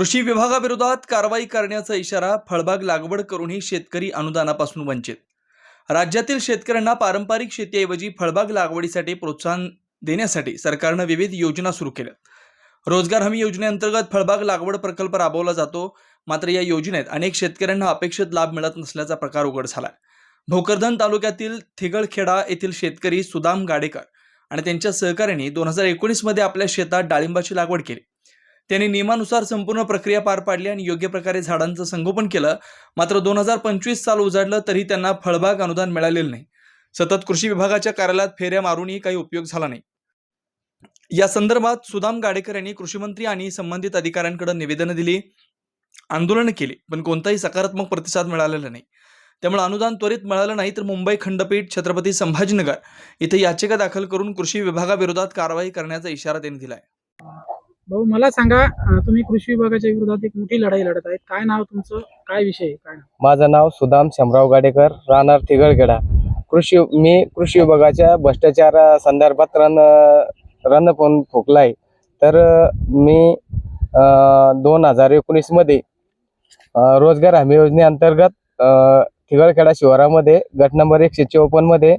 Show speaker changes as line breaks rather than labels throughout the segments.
कृषी विभागाविरोधात कारवाई करण्याचा इशारा फळबाग लागवड करूनही शेतकरी अनुदानापासून वंचित. राज्यातील शेतकऱ्यांना पारंपरिक शेतीऐवजी फळबाग लागवडीसाठी प्रोत्साहन देण्यासाठी सरकारनं विविध योजना सुरू केल्या. रोजगार हमी योजनेअंतर्गत फळबाग लागवड प्रकल्प राबवला जातो. मात्र या योजनेत अनेक शेतकऱ्यांना अपेक्षित लाभ मिळत नसल्याचा प्रकार उघड झाला भोकरधन तालुक्यातील थिगळखेडा येथील शेतकरी सुदाम गाडेकर आणि त्यांच्या सहकाऱ्यांनी दोन हजार एकोणीसमध्ये आपल्या शेतात डाळिंबाची लागवड केली. त्यांनी नियमानुसार संपूर्ण प्रक्रिया पार पाडली आणि योग्य प्रकारे झाडांचं संगोपन केलं. मात्र दोन हजार पंचवीस साल उजाडलं तरी त्यांना फळबाग अनुदान मिळालेलं नाही. सतत कृषी विभागाच्या कार्यालयात फेऱ्या मारूनही काही उपयोग झाला नाही. या संदर्भात सुदाम गाडेकर यांनी कृषीमंत्री आणि संबंधित अधिकाऱ्यांकडे निवेदनं दिली. आंदोलन केली पण कोणताही सकारात्मक प्रतिसाद मिळालेला नाही. त्यामुळे अनुदान त्वरित मिळालं नाही तर मुंबई खंडपीठ छत्रपती संभाजीनगर इथे याचिका दाखल करून कृषी विभागाविरोधात कारवाई करण्याचा इशारा त्यांनी दिला आहे
भाऊ मला सांगा अं, तुम्ही कृषी विभागाच्या विरोधात एक मोठी लढाई लढत आहेत. काय नाव तुमचं? काय विषय आहे? काय नाव?
माझं नाव सुदाम शमराव गाडेकर राहणार तिगळखेडा. कृषी मी कृषी विभागाच्या भ्रष्टाचार संदर्भात रण रन पण फुकलाय. तर मी दोन हजार एकोणीसमध्ये रोजगार हमी योजनेअंतर्गत अ, तिगळखेडा शिवारामध्ये गट नंबर एकशे चौपन्नमध्ये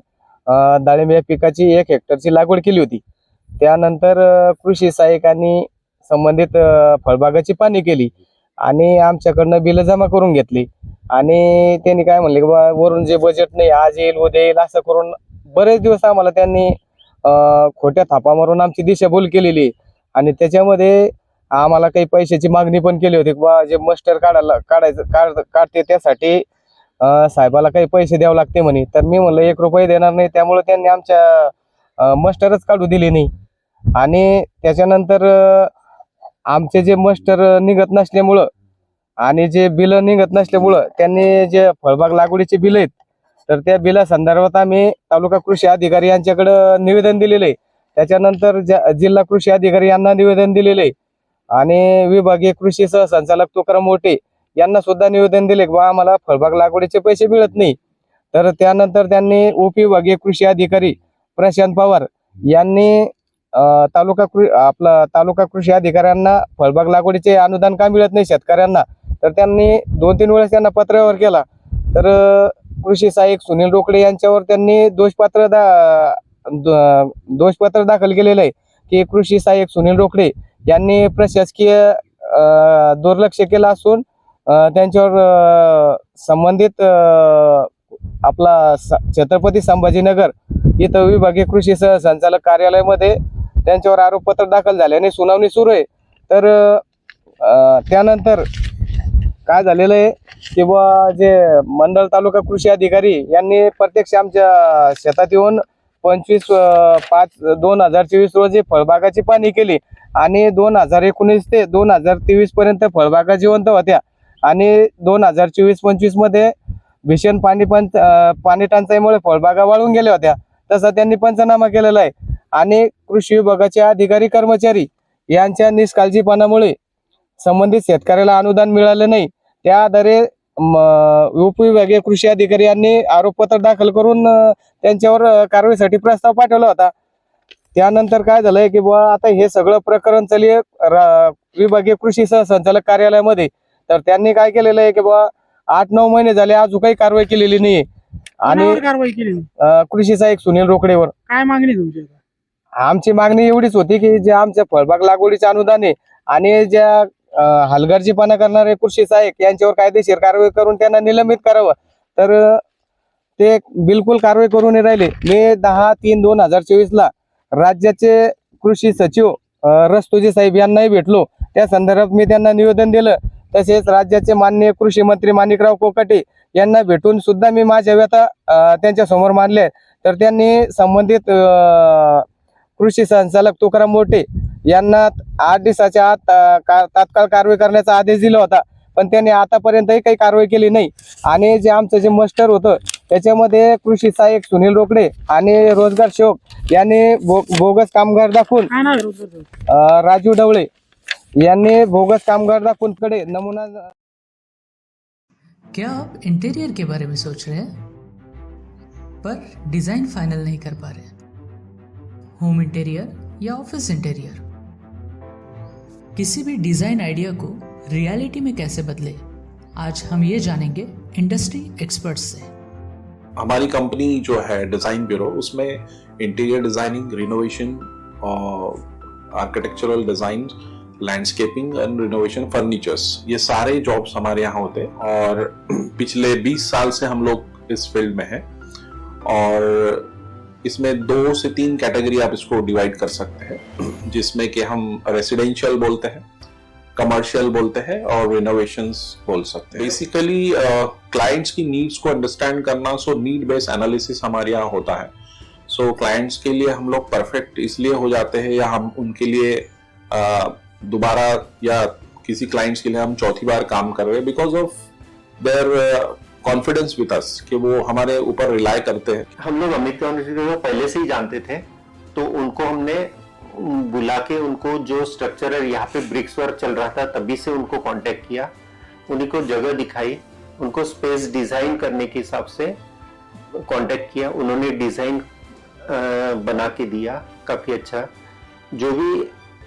अ, डाळिंब या पिकाची एक हेक्टरची लागवड केली होती. त्यानंतर कृषी सहाय्यकांनी संबंधित फळबागाची पाणी केली आणि आमच्याकडनं बिलं जमा करून घेतली. आणि त्यांनी काय म्हणले की बा वरून जे बजेट नाही आज येईल उद्या येईल असं करून बरेच दिवस आम्हाला त्यांनी खोट्या थापा मारून आमची दिशाभूल केलेली. आणि त्याच्यामध्ये आम्हाला काही पैशाची मागणी पण केली होती की बा जे मस्टर काढायला काढायचं काढ काढते त्यासाठी साहेबाला काही पैसे द्यावे लागते म्हणे. तर मी म्हणलं एक रुपये देणार नाही त्यामुळे त्यांनी आमच्या मस्टरच काढू दिली नाही. आणि त्याच्यानंतर आमचे जे मस्टर निघत नसल्यामुळं आणि जे बिलं निघत नसल्यामुळं त्यांनी जे फळबाग लागवडीचे बिल आहेत तर त्या बिला संदर्भात आम्ही तालुका कृषी अधिकारी यांच्याकडं निवेदन दिलेलं आहे. त्याच्यानंतर ज्या- जिल्हा कृषी अधिकारी यांना निवेदन दिलेलं आहे. आणि विभागीय कृषी सहसंचालक तुकाराम मोठे यांना सुद्धा निवेदन दिले की बा आम्हाला फळबाग लागवडीचे पैसे मिळत नाही. तर त्यानंतर त्यांनी उपविभागीय कृषी अधिकारी प्रशांत पवार यांनी तालुका कृ आपला तालुका कृषी अधिकाऱ्यांना फळबाग लागवडीचे अनुदान का मिळत नाही शेतकऱ्यांना? तर त्यांनी दोन तीन वेळेस त्यांना पत्रावर केला. तर कृषी सहाय्यक सुनील रोकडे यांच्यावर त्यांनी दोषपात्र दा दोषपत्र दाखल केलेलं आहे की कृषी सहाय्यक सुनील रोकडे यांनी प्रशासकीय दुर्लक्ष केलं असून त्यांच्यावर संबंधित आपला स- छत्रपती संभाजीनगर इथं विभागीय कृषी सहसंचालक कार्यालयामध्ये त्यांच्यावर आरोपपत्र दाखल झाले आणि सुनावणी सुरू आहे. तर त्यानंतर काय झालेलं आहे की बुवा जे मंडळ तालुका कृषी अधिकारी यांनी प्रत्यक्ष आमच्या शेतात येऊन पंचवीस पाच दोन हजार चोवीस रोजी फळबागाची पाणी केली आणि दोन हजार एकोणीस ते दोन हजार तेवीस पर्यंत फळबागा जिवंत होत्या आणि दोन हजार चोवीस पंचवीसमध्ये भीषण पाणी पण पाणी टंचाईमुळे फळबागा वाळून गेल्या होत्या. तसा त्यांनी पंचनामा केलेला आहे. आणि कृषी विभागाचे अधिकारी कर्मचारी यांच्या निष्काळजीपणामुळे संबंधित शेतकऱ्याला अनुदान मिळालं नाही. त्या आधारे म, उपविभागीय कृषी अधिकारी यांनी आरोपपत्र दाखल करून त्यांच्यावर कारवाईसाठी प्रस्ताव पाठवला होता. त्यानंतर काय झालंय की बुवा आता हे सगळं प्रकरण चालू आहे रा- विभागीय कृषी सहसंचालक कार्यालयामध्ये. तर त्यांनी काय केलेलं आहे की बुवा आठ नऊ महिने झाले अजून काही कारवाई केलेली नाहीये. आणि
कोणावर कारवाई केली. नाही?
अ, कृषी सहाय्यक सुनील रोकडेवर.
काय मागणी तुमची
आमची मागणी एवढीच होती की जे आमच्या फळबाग लागवडीचे अनुदान आहे आणि ज्या अ, हलगर्जीपणा करणारे कृषी सहाय्यक यांच्यावर कायदेशीर कारवाई करून त्यांना निलंबित करावं. तर अ, ते बिलकुल कारवाई करून नाही राहिले. मे दहा तीन दोन हजार चोवीस ला राज्याचे कृषी सचिव अ, रस्तोजी साहेब यांनाही भेटलो. त्या संदर्भात मी त्यांना निवेदन दिलं. तसेच राज्याचे माननीय कृषी मंत्री माणिकराव कोकाटे यांना भेटून सुद्धा मी माझ्या व्यथा त्यांच्यासमोर मांडले. तर त्यांनी संबंधित कृषी संचालक तुकाराम मोठे यांना आठ दिवसाच्या आत तात्काळ कारवाई करण्याचा आदेश दिला होता. पण त्यांनी आतापर्यंतही काही कारवाई केली नाही. आणि जे आमचं जे मस्टर होतं त्याच्यामध्ये कृषी सहाय्यक सुनील रोकडे आणि रोजगार सेवक यांनी बोगस कामगार दाखवून राजू ढवळे यांनी बोगस कामगार दाखवून कडे नमुना
क्या आप इंटीरियर के बारे में सोच रहे हैं? पर डिज़ाइन फाइनल नहीं कर पा रहे होम इंटीरियर या ऑफ़िस इंटीरियर? किसी भी डिज़ाइन आइडिया को रियलिटी में कैसे बदले आज हम ये जानेंगे इंडस्ट्री एक्सपर्ट्स से।
हमारी कंपनी जो है डिज़ाइन ब्यूरो उसमें इंटीरियर डिज़ाइनिंग रिनोवेशन और architectural design landscaping and renovation furnitures ये सारे जॉब्स हमारे यहाँ होते हैं और पिछले 20 साल से हम लोग इस फ़ील्ड में हैं और इसमें दो से तीन कैटेगरी आप इसको डिवाइड कर सकते हैं जिसमें कि हम रेसिडेंशियल बोलते हैं कमर्शियल बोलते हैं और रिनोवेशन बोल सकते हैं। बेसिकली क्लाइंट्स की नीड्स को अंडरस्टैंड करना सो नीड बेस्ड एनालिसिस हमारे यहाँ होता है। सो so, क्लाइंट्स के लिए हम लोग परफेक्ट इसलिए हो जाते हैं या हम उनके लिए uh, दोबारा या किसी क्लाइंट्स के लिए हम चौथी बार काम कर रहे हैं because of their confidence with us कि वो हमारे ऊपर रिलाई करते हैं।
हम लोग अमित को पहले से ही जानते थे तो उनको हमने बुला के उनको जो स्ट्रक्चर है, यहाँ पे ब्रिक्स वर्क चल रहा था, तभी से उनको कांटेक्ट किया। उन्हीं को जगह दिखाई, उनको स्पेस डिज़ाइन करने के हिसाब से कांटेक्ट किया। उन्होंने डिज़ाइन बना के दिया, काफ़ी अच्छा। जो भी